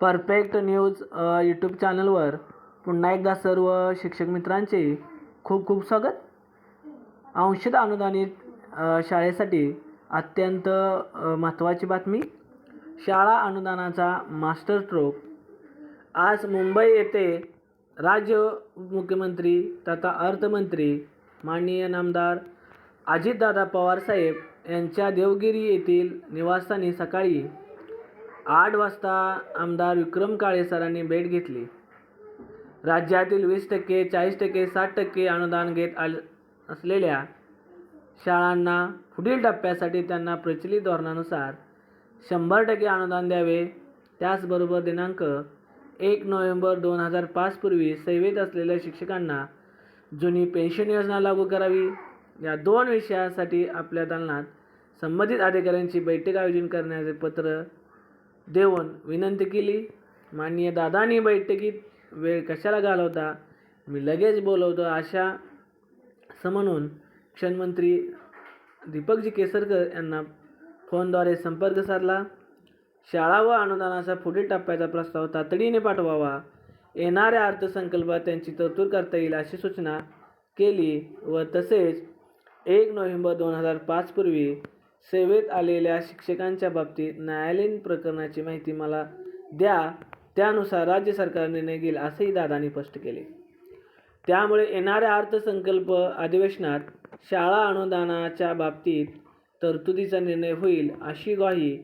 Perfect news YouTube चॅनलवर पुन्हा एकदा सर्व शिक्षक मित्रांचे खूप खूप स्वागत. अंशत अनुदानित शाळेसाठी अत्यंत महत्त्वाची बातमी शाळा अनुदानाचा मास्टर स्ट्रोक आज मुंबई येथे राज्य मुख्यमंत्री तथा अर्थमंत्री माननीय नामदार अजितदादा पवारसाहेब यांच्या देवगिरी येथील निवासस्थानी सकाळी आठ वाजता आमदार विक्रम काळे सरांनी भेट घेतली. राज्यातील वीस टक्के चाळीस टक्के साठ टक्के अनुदान घेत आल असलेल्या शाळांना पुढील टप्प्यासाठी त्यांना प्रचलित धोरणानुसार शंभर टक्के अनुदान द्यावे. त्याचबरोबर दिनांक एक नोव्हेंबर दोन हजार पाचपूर्वी सेवेत असलेल्या शिक्षकांना जुनी पेन्शन योजना लागू करावी. या दोन विषयासाठी आपल्या दालनात संबंधित अधिकाऱ्यांची बैठक आयोजन करण्याचे पत्र देऊन विनंती केली. माननीय दादांनी बैठकीत वेळ कशाला घालवता? मी लगेच बोलवतो अशा समनून क्षणमंत्री दीपकजी केसरकर यांना फोनद्वारे संपर्क साधला. शाळा व अनुदानाचा पुढील टप्प्याचा प्रस्ताव तातडीने पाठवावा. येणाऱ्या अर्थसंकल्पात त्यांची तरतूद करता येईल अशी सूचना केली व तसेच एक नोव्हेंबर दोन हजार पाचपूर्वी सेवेत आलेल्या शिक्षकांच्या बाबतीत न्यायालयीन प्रकरणाची माहिती मला द्या. त्यानुसार राज्य सरकार निर्णय घेईल असेही दादांनी स्पष्ट केले. त्यामुळे येणाऱ्या अर्थसंकल्प अधिवेशनात शाळा अनुदानाच्या बाबतीत तरतुदीचा निर्णय होईल अशी ग्वाही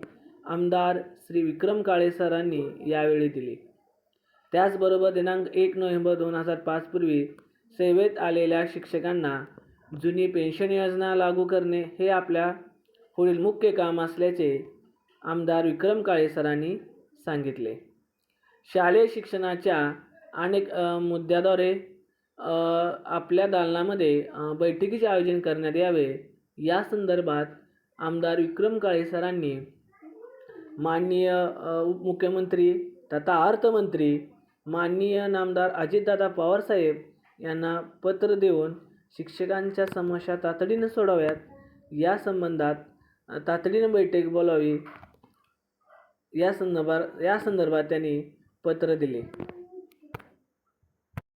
आमदार श्री विक्रम काळे सरांनी यावेळी दिली. त्याचबरोबर दिनांक एक नोव्हेंबर दोन हजार पाचपूर्वी सेवेत आलेल्या शिक्षकांना जुनी पेन्शन योजना लागू करणे हे आपल्या पुढील मुख्य काम असल्याचे आमदार विक्रम काळे सरांनी सांगितले. शालेय शिक्षणाच्या अनेक मुद्द्याद्वारे आपल्या दालनामध्ये बैठकीचे आयोजन करण्यात यावे. या संदर्भात आमदार विक्रम काळे सरांनी माननीय उपमुख्यमंत्री तथा अर्थमंत्री माननीय नामदार अजितदादा पवारसाहेब यांना पत्र देऊन शिक्षकांच्या समस्या तातडीनं सोडाव्यात या संबंधात तातडीनं बैठक बोलावी. या संदर्भात या संदर्भात त्यांनी पत्र दिले.